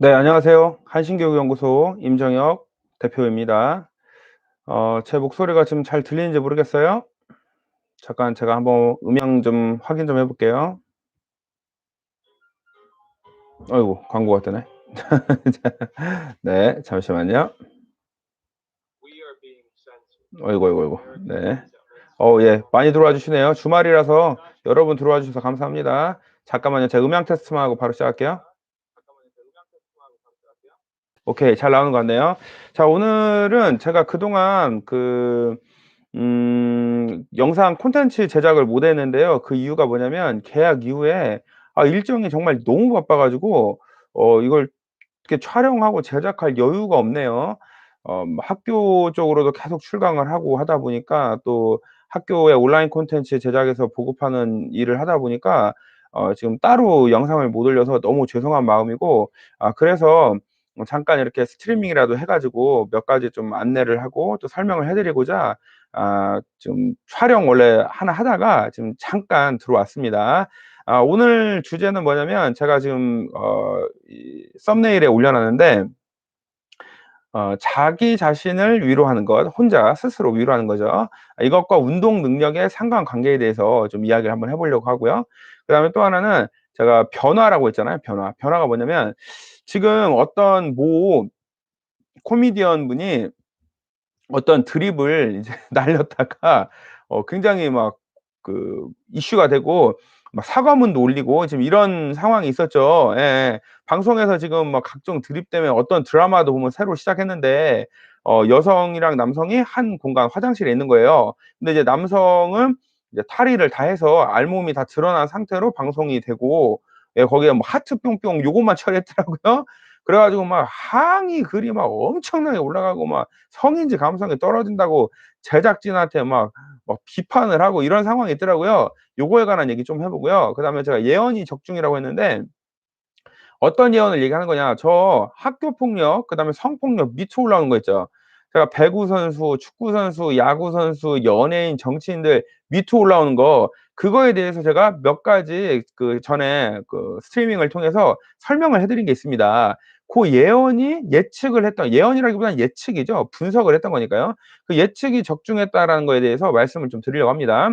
네, 안녕하세요. 한신교육연구소 임정혁 대표입니다. 어, 제 목소리가 지금 잘 들리는지 모르겠어요? 잠깐 제가 한번 음향 좀 확인 좀 해볼게요. 어이구, 광고가 뜨네. 네, 잠시만요. 어이구, 어이구, 어이구. 네. 어, 예, 많이 들어와 주시네요. 주말이라서 여러분 들어와 주셔서 감사합니다. 잠깐만요. 제가 음향 테스트만 하고 바로 시작할게요. 오케이, 잘 나오는 것 같네요. 자, 오늘은 제가 그동안 그, 음, 영상 콘텐츠 제작을 못 했는데요. 그 이유가 뭐냐면, 계약 이후에, 아, 일정이 정말 너무 바빠가지고, 어, 이걸 이렇게 촬영하고 제작할 여유가 없네요. 어, 뭐 학교 쪽으로도 계속 출강을 하고 하다 보니까, 또 학교에 온라인 콘텐츠 제작해서 보급하는 일을 하다 보니까, 어, 지금 따로 영상을 못 올려서 너무 죄송한 마음이고, 아, 그래서 뭐 잠깐 이렇게 스트리밍이라도 해 가지고 몇 가지 좀 안내를 하고 또 설명을 해 드리고자 아좀 촬영 원래 하나 하다가 지금 잠깐 들어왔습니다. 아 오늘 주제는 뭐냐면 제가 지금 어 이 썸네일에 올려 놨는데 어 자기 자신을 위로하는 것, 혼자 스스로 위로하는 거죠. 이것과 운동 능력의 상관관계에 대해서 좀 이야기를 한번 해 보려고 하고요. 그다음에 또 하나는 제가 변화라고 했잖아요, 변화. 변화가 뭐냐면 지금 어떤 모 코미디언 분이 어떤 드립을 이제 날렸다가 어 굉장히 막 그 이슈가 되고 막 사과문도 올리고 지금 이런 상황이 있었죠. 예예. 방송에서 지금 막 각종 드립 때문에 어떤 드라마도 보면 새로 시작했는데 어 여성이랑 남성이 한 공간 화장실에 있는 거예요. 근데 이제 남성은 이제 탈의를 다 해서 알몸이 다 드러난 상태로 방송이 되고 예 거기에 뭐 하트 뿅뿅 요것만 처리했더라고요. 그래 가지고 막 항의 글이 막 엄청나게 올라가고 막 성인지 감성이 떨어진다고 제작진한테 막 막 비판을 하고 이런 상황이 있더라고요. 요거에 관한 얘기 좀 해 보고요. 그 다음에 제가 예언이 적중이라고 했는데 어떤 예언을 얘기하는 거냐. 저 학교 폭력 그 다음에 성폭력 미투 올라오는 거 있죠. 제가 배구 선수, 축구 선수, 야구 선수, 연예인, 정치인들 미투 올라오는 거 그거에 대해서 제가 몇 가지 그 전에 그 스트리밍을 통해서 설명을 해 드린 게 있습니다. 고 예언이 예측을 했던 예언이라기보다는 예측이죠. 분석을 했던 거니까요. 그 예측이 적중했다라는 거에 대해서 말씀을 좀 드리려고 합니다.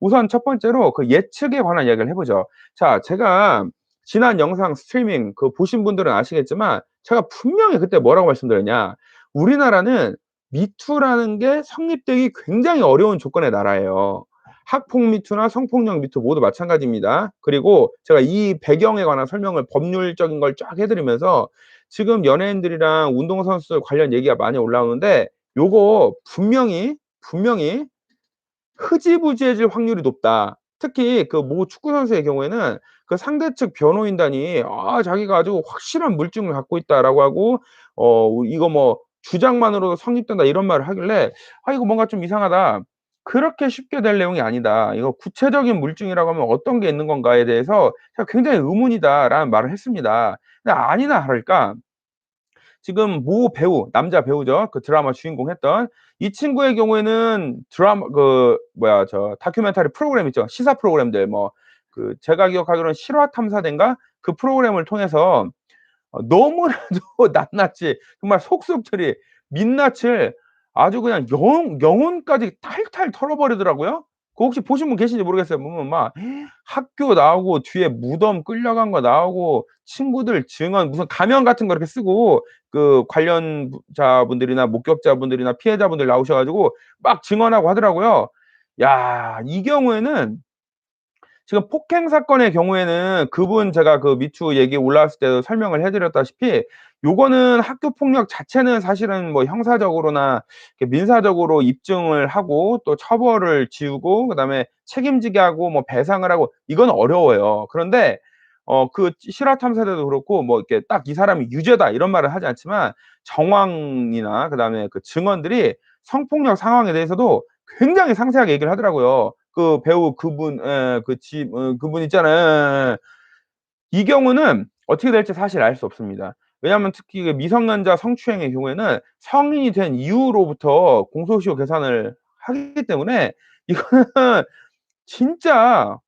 우선 첫 번째로 그 예측에 관한 이야기를 해 보죠. 자, 제가 지난 영상 스트리밍 그 보신 분들은 아시겠지만 제가 분명히 그때 뭐라고 말씀드렸냐. 우리나라는 미투라는 게 성립되기 굉장히 어려운 조건의 나라예요. 학폭 미투나 성폭력 미투 모두 마찬가지입니다. 그리고 제가 이 배경에 관한 설명을 법률적인 걸 쫙 해드리면서 지금 연예인들이랑 운동선수들 관련 얘기가 많이 올라오는데 요거 분명히 분명히 흐지부지해질 확률이 높다. 특히 그 모 축구 선수의 경우에는 그 상대 측 변호인단이 아 자기가 아주 확실한 물증을 갖고 있다라고 하고 어 이거 뭐 주장만으로도 성립된다 이런 말을 하길래 '아 이거 뭔가 좀 이상하다. 그렇게 쉽게 될 내용이 아니다. 이거 구체적인 물증이라고 하면 어떤 게 있는 건가에 대해서 제가 굉장히 의문이다.'라는 말을 했습니다. 근데 아니나 다를까 지금 모 배우, 남자 배우죠. 그 드라마 주인공 했던 이 친구의 경우에는 드라마 그 뭐야 저 다큐멘터리 프로그램 있죠. 시사 프로그램들 뭐 그 제가 기억하기로는 실화 탐사대인가 그 프로그램을 통해서 어 너무나도 낱낱이 정말 속속들이 민낯을 아주 그냥 영 영혼까지 탈탈 털어버리더라고요. 그거 혹시 보신 분 계신지 모르겠어요. 보면 막 학교 나오고 뒤에 무덤 끌려간 거 나오고 친구들 증언 무슨 가면 같은 거 이렇게 쓰고 그 관련자분들이나 목격자분들이나 피해자분들 나오셔 가지고 막 증언하고 하더라고요. 야, 이 경우에는 지금 폭행 사건의 경우에는 그분 제가 그 미투 얘기 올라왔을 때도 설명을 해 드렸다시피 요거는 학교 폭력 자체는 사실은 뭐 형사적으로나 민사적으로 입증을 하고 또 처벌을 지우고 그다음에 책임지게 하고 뭐 배상을 하고 이건 어려워요. 그런데 어 그 실화 탐사대도 그렇고 뭐 이렇게 딱 "이 사람이 유죄다." 이런 말을 하지 않지만 정황이나 그다음에 그 증언들이 성폭력 상황에 대해서도 굉장히 상세하게 얘기를 하더라고요. 그 배우 그분 예그집어 그분 있잖아요. 예예예. 이 경우는 어떻게 될지 사실 알 수 없습니다. 왜냐하면 특히 그 미성년자 성추행의 경우에는 성인이 된 이후로부터 공소시효 계산을 하기 때문에 이거는 진짜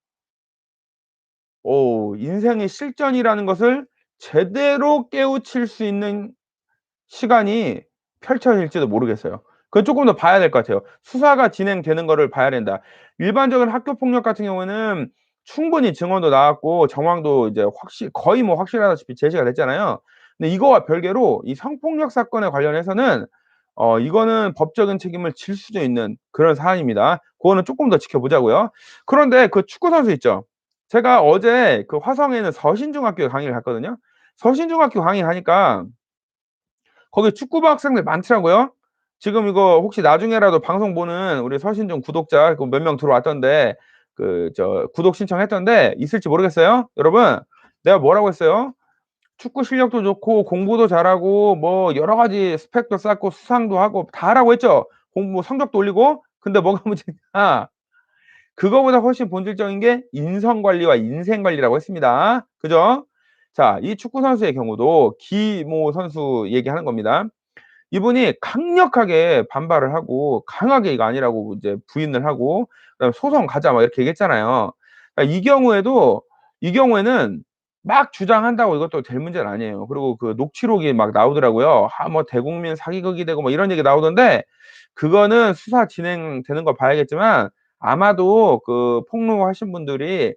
어 인생의 실전이라는 것을 제대로 깨우칠 수 있는 시간이 펼쳐질지도 모르겠어요. 그건 쪼끔 더 봐야 될 것 같아요. 수사가 진행되는 거를 봐야 된다. 일반적인 학교 폭력 같은 경우에는 충분히 증언도 나왔고 정황도 이제 확실 거의 뭐 확실하다시피 제시가 됐잖아요. 근데 이거와 별개로 이 성폭력 사건에 관련해서는 어 이거는 법적인 책임을 질 수도 있는 그런 사안입니다. 고거는 쪼끔 더 지켜보자고요. 그런데 그 축구 선수 있죠. 제가 어제 그 화성에 있는 서신중학교에 강의를 갔거든요. 서신중학교 강의 가니까 거기 축구부 학생들 많더라고요. 지금 이거 혹시 나중에라도 방송 보는 우리 서신중 구독자 그몇명 들어왔던데 그 저 구독 신청했던데 있을지 모르겠어요. 여러분 내가 뭐라고 했어요? 축구 실력도 좋고 공부도 잘하고 뭐 여러 가지 스펙도 쌓고 수상도 하고 다 하라고 했죠. 공부 성적도 올리고. 근데 뭐가 문제냐? 그거보다 훨씬 본질적인 게 인성 관리와 인생 관리라고 했습니다. 그죠? 자, 이 축구 선수의 경우도 기모 선수 얘기하는 겁니다. 이분이 강력하게 반발을 하고 강하게 이거 아니라고 이제 부인을 하고 그다음에 "소송 가자." 막 이렇게 얘기했잖아요. 그러니까 이 경우에도 이 경우에는 막 주장한다고 이것도 될 문제는 아니에요. 그리고 그 녹취록이 막 나오더라고요. 아 뭐 대국민 사기극이 되고 뭐 이런 얘기 나오던데 그거는 수사 진행되는 걸 봐야겠지만 아마도 그 폭로하신 분들이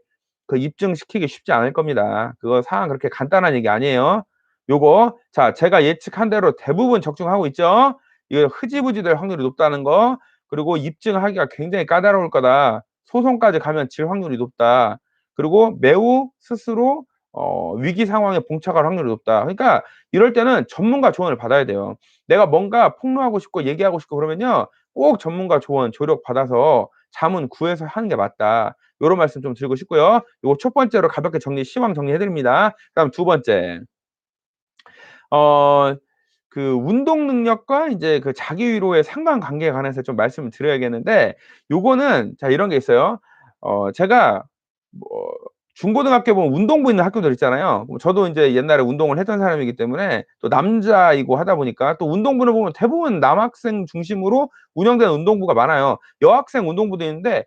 그 입증시키기 쉽지 않을 겁니다. 그거 사안 그렇게 간단한 얘기 아니에요. 요거 자 제가 예측한 대로 대부분 적중하고 있죠. 이거 흐지부지 될 확률이 높다는 거 그리고 입증하기가 굉장히 까다로울 거다. 소송까지 가면 질 확률이 높다. 그리고 매우 스스로 어 위기 상황에 봉착할 확률이 높다. 그러니까 이럴 때는 전문가 조언을 받아야 돼요. 내가 뭔가 폭로하고 싶고 얘기하고 싶고 그러면요. 꼭 전문가 조언, 조력 받아서 자문 구해서 하는 게 맞다. 요런 말씀 좀 드리고 싶고요. 요거 첫 번째로 가볍게 정리 시황 정리해 드립니다. 그 다음 두 번째. 어 그 운동 능력과 이제 그 자기 위로의 상관관계에 관해서 좀 말씀을 드려야겠는데 요거는 자 이런 게 있어요. 어 제가 뭐 중고등학교 보면 운동부 있는 학교들 있잖아요. 뭐 저도 인제 옛날에 운동을 했던 사람이기 때문에 또 남자이고 하다 보니까 또 운동부를 보면 대부분 남학생 중심으로 운영되는 운동부가 많아요. 여학생 운동부도 있는데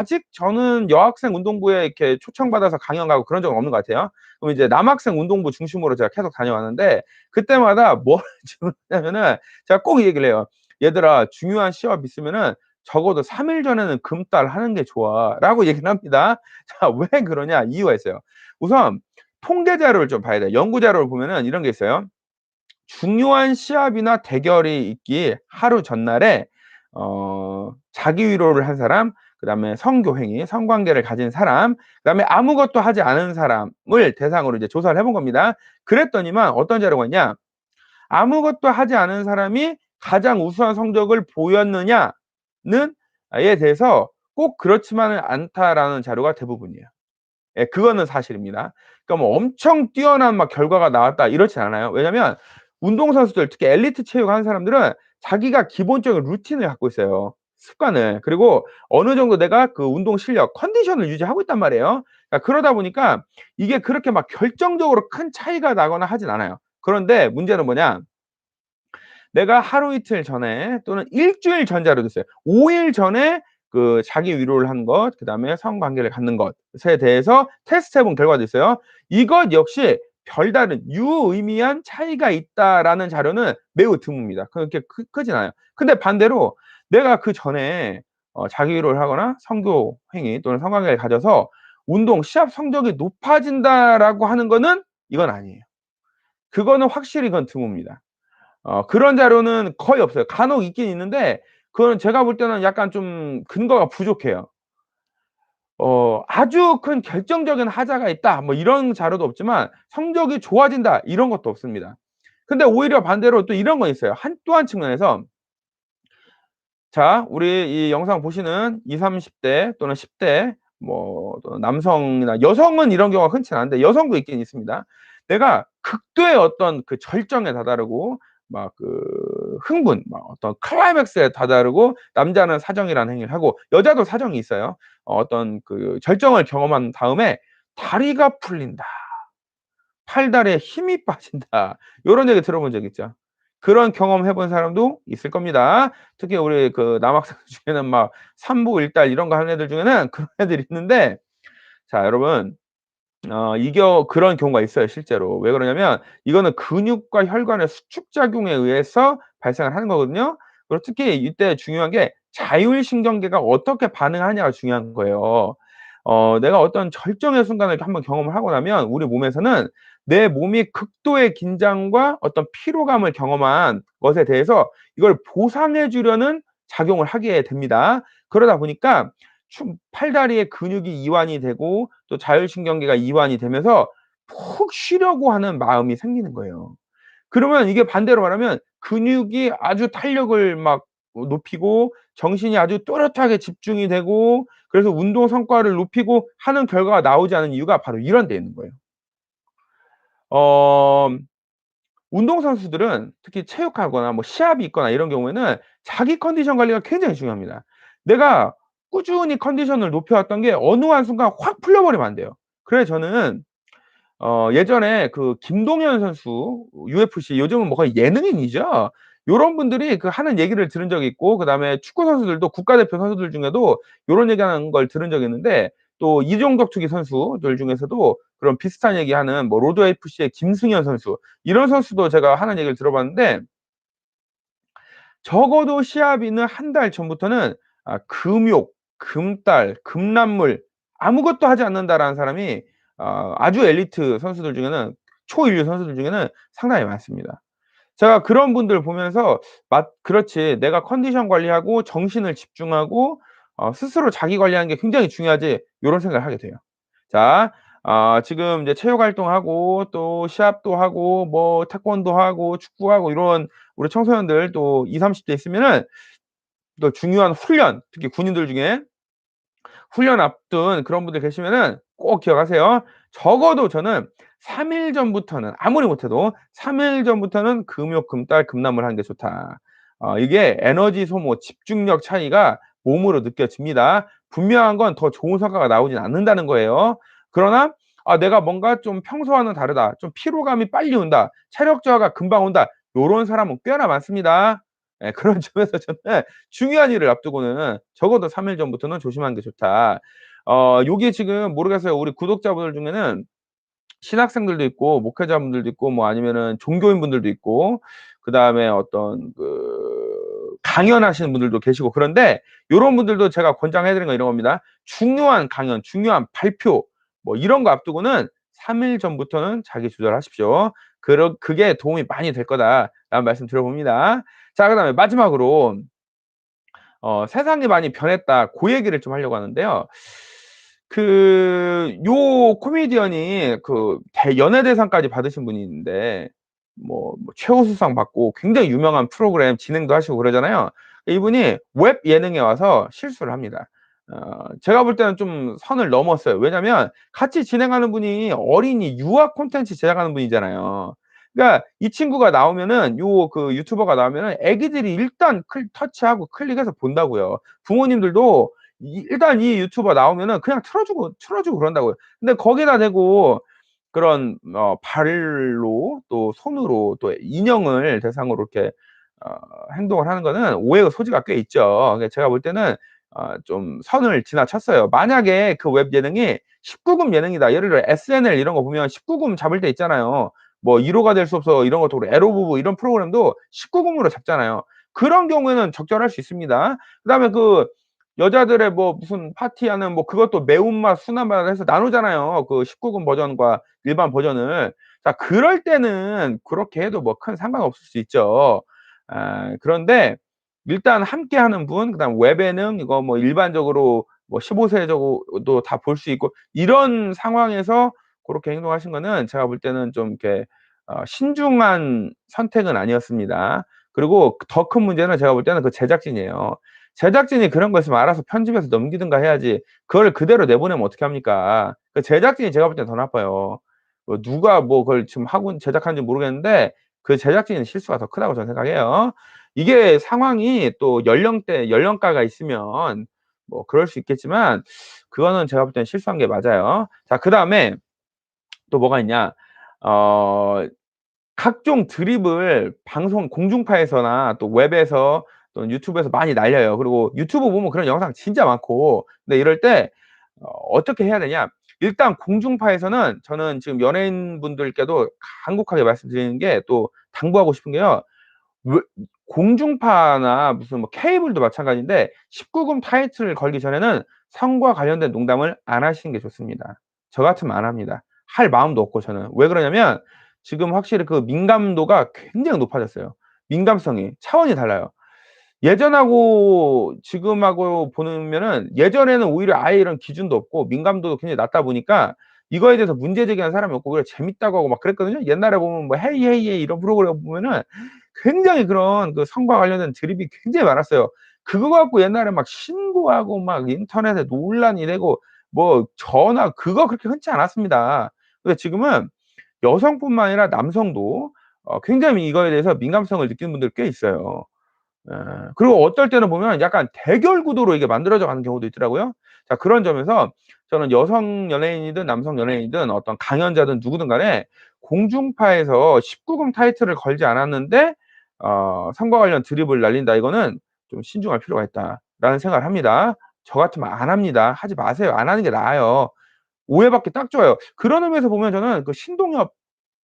아직 저는 여학생 운동부에 이렇게 초청받아서 강연 가고 그런 적은 없는 것 같아요. 그럼 이제 남학생 운동부 중심으로 제가 계속 다녀왔는데 그때마다 뭘 주냐면은 제가 꼭 이 얘기를 해요. "얘들아 중요한 시합 있으면은 적어도 3일 전에는 금딸하는 게 좋아."라고 얘기를 합니다. 자 왜 그러냐 이유가 있어요. 우선 통계 자료를 좀 봐야 돼요. 연구 자료를 보면은 이런 게 있어요. 중요한 시합이나 대결이 있기 하루 전날에 어 자기 위로를 한 사람 그 다음에 성교행위, 성관계를 가진 사람 그 다음에 아무것도 하지 않은 사람을 대상으로 이제 조사를 해본 겁니다. 그랬더니만 어떤 자료가 있냐. 아무것도 하지 않은 사람이 가장 우수한 성적을 보였느냐는 에 대해서 꼭 그렇지만은 않다라는 자료가 대부분이에요. 예 그거는 사실입니다. 그러니까 뭐 엄청 뛰어난 막 결과가 나왔다 이렇진 않아요. 왜냐면 운동선수들 특히 엘리트 체육 하는 사람들은 자기가 기본적인 루틴을 갖고 있어요. 습관을. 그리고 어느 정도 내가 그 운동 실력, 컨디션을 유지하고 있단 말이에요. 그러니까 그러다 보니까 이게 그렇게 막 결정적으로 큰 차이가 나거나 하진 않아요. 그런데 문제는 뭐냐? 내가 하루 이틀 전에 또는 1 주일 전 자료도 있어요. 5일 전에 그 자기 위로를 한 것 그 다음에 성관계를 갖는 것에 대해서 테스트해 본 결과도 있어요. 이것 역시 별다른 유의미한 차이가 있다라는 자료는 매우 드뭅니다. 그렇게 크 크진 않아요. 근데 반대로 내가 그 전에 어 자기 위로를 하거나 성교 행위 또는 성관계를 가져서 운동 시합 성적이 높아진다라고 하는 거는 이건 아니에요. 그거는 확실히 그건 드뭅니다. 어 그런 자료는 거의 없어요. 간혹 있긴 있는데 그거는 제가 볼 때는 약간 좀 근거가 부족해요. 어 아주 큰 결정적인 하자가 있다 뭐 이런 자료도 없지만 성적이 좋아진다 이런 것도 없습니다. 근데 오히려 반대로 또 이런 건 있어요. 한 또 한 측면에서 자 우리 이 영상 보시는 20-30대 또는 10대 뭐또 남성이나 여성은 이런 경우가 흔치 않은데 여성도 있긴 있습니다. 내가 극도의 어떤 그 절정에 다다르고 막 그 흥분 막 어떤 클라이맥스에 다다르고 남자는 사정이라는 행위를 하고 여자도 사정이 있어요. 어 어떤 그 절정을 경험한 다음에 "다리가 풀린다. 팔다리에 힘이 빠진다." 요런 얘기 들어본 적 있죠? 그런 경험 해본 사람도 있을 겁니다. 특히 우리 그 남학생들 중에는 막 삼부 일달 이런 거 하는 애들 중에는 그런 애들이 있는데 자 여러분 어 이겨 그런 경우가 있어요 실제로. 왜 그러냐면 이거는 근육과 혈관의 수축 작용에 의해서 발생을 하는 거거든요. 그리고 특히 이때 중요한 게 자율신경계가 어떻게 반응하냐가 중요한 거예요. 어 내가 어떤 절정의 순간을 한번 경험을 하고 나면 우리 몸에서는 내 몸이 극도의 긴장과 어떤 피로감을 경험한 것에 대해서 이걸 보상해 주려는 작용을 하게 됩니다. 그러다 보니까 충 팔다리에 근육이 이완이 되고 또 자율신경계가 이완이 되면서 푹 쉬려고 하는 마음이 생기는 거예요. 그러면 이게 반대로 말하면 근육이 아주 탄력을 막어 높이고 정신이 아주 또렷하게 집중이 되고 그래서 운동 성과를 높이고 하는 결과가 나오지 않은 이유가 바로 이런 데 있는 거예요. 어 운동선수들은 특히 체육하거나 뭐 시합이 있거나 이런 경우에는 자기 컨디션 관리가 굉장히 중요합니다. 내가 꾸준히 컨디션을 높여 왔던 게 어느 한순간 확 풀려 버리면 안 돼요. 그래서 저는 어 예전에 그 김동현 선수 UFC 요즘은 뭐 거의 예능인이죠. 요런 분들이 그 하는 얘기를 들은 적이 있고 그다음에 축구 선수들도 국가대표 선수들 중에도 요런 얘기하는 걸 들은 적이 있는데 또 이종격 투기 선수들 중에서도 그런 비슷한 얘기하는 뭐 로드 FC의 김승현 선수 이런 선수도 제가 하는 얘기를 들어봤는데 적어도 시합 있는 1달 전부터는 아 금욕, 금달, 금란물 아무것도 하지 않는다라는 사람이 어 아주 엘리트 선수들 중에는 초일류 선수들 중에는 상당히 많습니다. 제가 그런 분들 보면서 '맞 그렇지. 내가 컨디션 관리하고 정신을 집중하고 어 스스로 자기 관리하는 게 굉장히 중요하지.' 요런 생각을 하게 돼요. 자어 지금 이제 체육 활동하고 또 시합도 하고 뭐 태권도 하고 축구하고 이런 우리 청소년들 또 20-30대 있으면은 또 중요한 훈련 특히 군인들 중에 훈련 앞둔 그런 분들 계시면은 꼭 기억하세요. 적어도 저는 3일 전부터는 아무리 못해도 3일 전부터는 금욕, 금달, 금란물 하는 게 좋다. 어 이게 에너지 소모, 집중력 차이가 몸으로 느껴집니다. 분명한 건 더 좋은 성과가 나오진 않는다는 거예요. 그러나 아 '내가 뭔가 좀 평소와는 다르다. 좀 피로감이 빨리 온다. 체력 저하가 금방 온다.' 요런 사람은 꽤나 많습니다. 예 그런 점에서 저는 중요한 일을 앞두고는 적어도 3일 전부터는 조심하는 게 좋다. 어 요게 지금 모르겠어요. 우리 구독자분들 중에는 신학생들도 있고 목회자분들도 있고 뭐 아니면은 종교인분들도 있고 그다음에 어떤 그 강연하시는 분들도 계시고 그런데 요런 분들도 제가 권장해 드리는 건 이런 겁니다. 중요한 강연, 중요한 발표 뭐 이런 거 앞두고는 3일 전부터는 자기 조절하십시오. 그러 "그게 도움이 많이 될 거다."라는 말씀 드려봅니다. 자 그 다음에 마지막으로 어 "세상이 많이 변했다." 고 얘기를 좀 하려고 하는데요. 그 요 코미디언이 그 대 연예대상까지 받으신 분이 있는데 뭐 뭐 최우수상 받고 굉장히 유명한 프로그램 진행도 하시고 그러잖아요. 이분이 웹 예능에 와서 실수를 합니다. 어 제가 볼 때는 좀 선을 넘었어요. 왜냐면 같이 진행하는 분이 어린이 유아 콘텐츠 제작하는 분이잖아요. 그러니까 이 친구가 나오면은 요 그 유튜버가 나오면은 애기들이 일단 클 터치하고 클릭해서 본다고요. 부모님들도 이 일단 이 유튜버 나오면은 그냥 틀어 주고 틀어 주고 그런다고요. 근데 거기다 대고 그런 어 발로 또 손으로 또 인형을 대상으로 이렇게 어 행동을 하는 거는 오해의 소지가 꽤 있죠. 그러니까 제가 볼 때는 어 좀 선을 지나쳤어요. 만약에 그 웹 예능이 19금 예능이다. 예를 들어 SNL 이런 거 보면 19금 잡을 때 있잖아요. 뭐 "1 호가 될 수 없어." 이런 것도 그렇고 애로 부부 이런 프로그램도 19 금으로 잡잖아요. 그런 경우에는 적절할 수 있습니다. 그다음에 그 여자들의 뭐 무슨 파티하는 뭐 그것도 매운맛, 순한맛 해서 나누잖아요. 그 19금 버전과 일반 버전을. 자 그럴 때는 그렇게 해도 뭐 큰 상관없을 수 있죠. 아 그런데 일단 함께 하는 분 그다음 웹 예능 이거 뭐 일반적으로 뭐 15세 저거 도다 볼 수 있고 이런 상황에서 고렇게 행동하신 거는 제가 볼 때는 좀 이렇게 어 신중한 선택은 아니었습니다. 그리고 더 큰 문제는 제가 볼 때는 그 제작진이에요. 제작진이 그런 거 있으면 알아서 편집해서 넘기든가 해야지 그걸 그대로 내보내면 어떡합니까? 그 제작진이 제가 볼 땐 더 나빠요. 뭐 누가 뭐 그걸 지금 하고 제작하는지 모르겠는데 그 제작진의 실수가 더 크다고 저는 생각해요. 이게 상황이 또 연령대 연령가가 있으면 뭐 그럴 수 있겠지만 그거는 제가 볼 때는 실수한 게 맞아요. 자 그다음에 또 뭐가 있냐. 어 각종 드립을 방송 공중파에서나 또 웹에서 또는 유튜브에서 많이 날려요. 그리고 유튜브 보면 그런 영상 진짜 많고 근데 이럴 때어 어떻게 해야 되냐? 일단 공중파에서는 저는 지금 연예인분들께도 간곡하게 말씀드리는 게 또 당부하고 싶은 게요. 왜 공중파나 무슨 뭐 케이블도 마찬가지인데 19금 타이틀을 걸기 전에는 성과 관련된 농담을 안 하시는 게 좋습니다. 저 같으면 안 합니다. 할 마음도 없고 저는. 왜 그러냐면 지금 확실히 그 민감도가 굉장히 높아졌어요. 민감성이 차원이 달라요. 예전하고 지금하고 보면은 예전에는 오히려 아예 이런 기준도 없고 민감도도 굉장히 낮다 보니까 이거에 대해서 문제 제기하는 사람이 없고 오히려 재밌다고 하고 막 그랬거든요. 옛날에 보면 뭐 헤이 헤이 헤이 이런 프로그램 보면은 굉장히 그런 그 성과 관련된 드립이 굉장히 많았어요. 그거 갖고 옛날에 막 신고하고 막 인터넷에 논란이 되고 뭐 전화 그거 그렇게 흔치 않았습니다. 근데 지금은 여성뿐만 아니라 남성도 어 굉장히 이거에 대해서 민감성을 느끼는 분들이 꽤 있어요. 예. 그리고 어떨 때는 보면 약간 대결 구도로 이게 만들어져 가는 경우도 있더라고요. 자 그런 점에서 저는 여성 연예인이든 남성 연예인이든 어떤 강연자든 누구든 간에 공중파에서 19금 타이틀을 걸지 않았는데 어 성과 관련 드립을 날린다 이거는 좀 신중할 필요가 있다라는 생각을 합니다. 저 같으면 안 합니다. 하지 마세요. 안 하는 게 나아요. 오해받기 딱 좋아요. 그런 의미에서 보면 저는 그 신동엽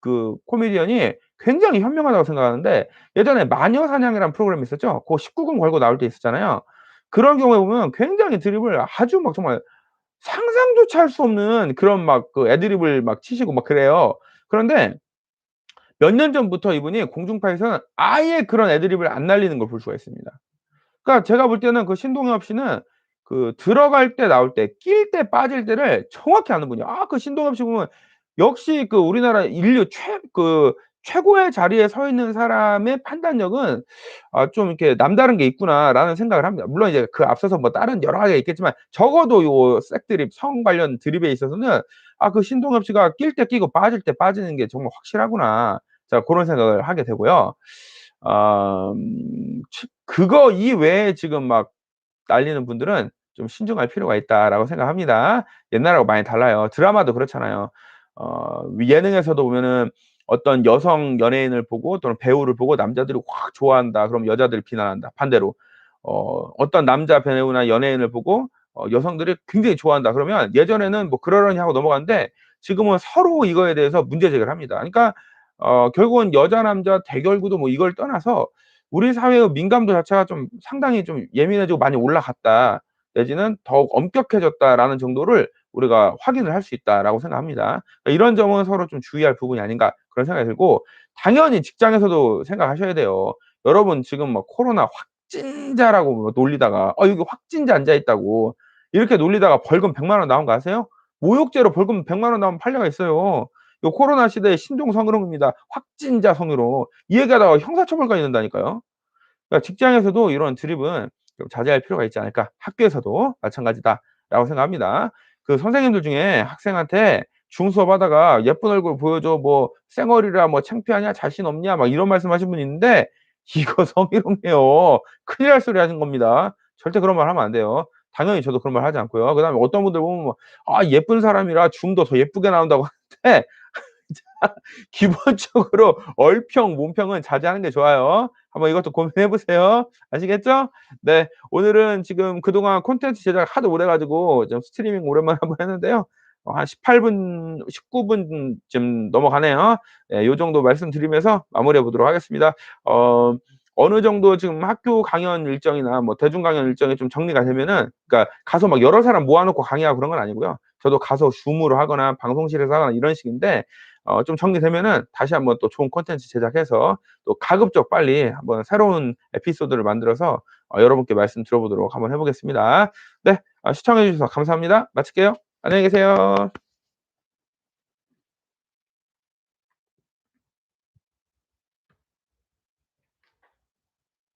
그 코미디언이 굉장히 현명하다고 생각하는데 예전에 마녀 사냥이라는 프로그램이 있었죠. 고 19금 걸고 나올 때 있었잖아요. 그런 경우에 보면 굉장히 드립을 아주 막 정말 상상조차 할 수 없는 그런 막 그 애드립을 막 치시고 막 그래요. 그런데 몇 년 전부터 이분이 공중파에서는 아예 그런 애드립을 안 날리는 걸 볼 수가 있습니다. 그러니까 제가 볼 때는 그 신동엽 씨는 그 들어갈 때 나올 때 낄 때 빠질 때를 정확히 아는 분이에요. 아 그 신동엽 씨 보면 역시 그 우리나라 인류 최 그 최고의 자리에 서 있는 사람의 판단력은 아 좀 이렇게 '남다른 게 있구나.'라는 생각을 합니다. 물론 이제 그 앞서서 뭐 다른 여러 가지가 있겠지만 적어도 요 색 드립 성 관련 드립에 있어서는 '아 그 신동엽 씨가 낄 때 끼고 빠질 때 빠지는 게 정말 확실하구나.' 자 고런 생각을 하게 되고요. 아 음 그거 이외에 지금 막 날리는 분들은 좀 신중할 필요가 있다라고 생각합니다. 옛날하고 많이 달라요. 드라마도 그렇잖아요. 어 예능에서도 보면은 어떤 여성 연예인을 보고 또는 배우를 보고 남자들이 확 좋아한다. 그럼 여자들이 비난한다. 반대로 어 어떤 남자 배우나 연예인을 보고 어 여성들이 굉장히 좋아한다. 그러면 예전에는 뭐 그러려니 하고 넘어갔는데 지금은 서로 이거에 대해서 문제 제기를 합니다. 그러니까 어 결국은 여자 남자 대결 구도 뭐 이걸 떠나서 우리 사회의 민감도 자체가 좀 상당히 좀 예민해지고 많이 올라갔다. 내지는 더욱 엄격해졌다라는 정도를 우리가 확인을 할 수 있다라고 생각합니다. 그러니까 이런 점은 서로 좀 주의할 부분이 아닌가 그런 생각이 들고 당연히 직장에서도 생각하셔야 돼요. 여러분 지금 뭐 코로나 확진자라고 뭐 놀리다가 어 여기 확진자 앉아 있다고 이렇게 놀리다가 벌금 100만 원 나온 거 아세요? 모욕죄로 벌금 100만 원 나온 판례가 있어요. 요 코로나 시대의 신종 성희롱입니다. 확진자 성희롱. 이 얘기하다가 형사처벌까지 된다니까요. 그러니까 직장에서도 이런 드립은 좀 자제할 필요가 있지 않을까. 학교에서도 마찬가지다라고 생각합니다. 그 선생님들 중에 학생한테 중 수업 하다가 "예쁜 얼굴 보여줘." 뭐 "쌩얼이라 뭐 창피하냐? 자신 없냐?" 막 이런 말씀하신 분이 있는데 이거 성희롱이에요. 큰일 날 소리 하신 겁니다. 절대 그런 말 하면 안 돼요. 당연히 저도 그런 말 하지 않고요. 그다음에 어떤 분들 보면 뭐 "아 예쁜 사람이라 줌도 더 예쁘게 나온다."고 하는데 기본적으로 얼평, 몸평은 자제하는 게 좋아요. 한번 이것도 고민해 보세요. 아시겠죠? 네. 오늘은 지금 그동안 콘텐츠 제작을 하도 오래 가지고 좀 스트리밍 오랜만에 한번 했는데요. 어한 18분 19분쯤 넘어가네요. 예요 정도 말씀드리면서 마무리해 보도록 하겠습니다. 어 어느 정도 지금 학교 강연 일정이나 뭐 대중 강연 일정이 좀 정리가 되면은 그러니까 가서 막 여러 사람 모아 놓고 강의하고 그런 건 아니고요. 저도 가서 줌으로 하거나 방송실에서 하거나 이런 식인데 어 좀 정리되면은 다시 한번 또 좋은 콘텐츠 제작해서 또 가급적 빨리 한번 새로운 에피소드를 만들어서 어 여러분께 말씀 드려 보도록 한번 해 보겠습니다. 네. 아 시청해 주셔서 감사합니다. 마칠게요. 안녕히 계세요.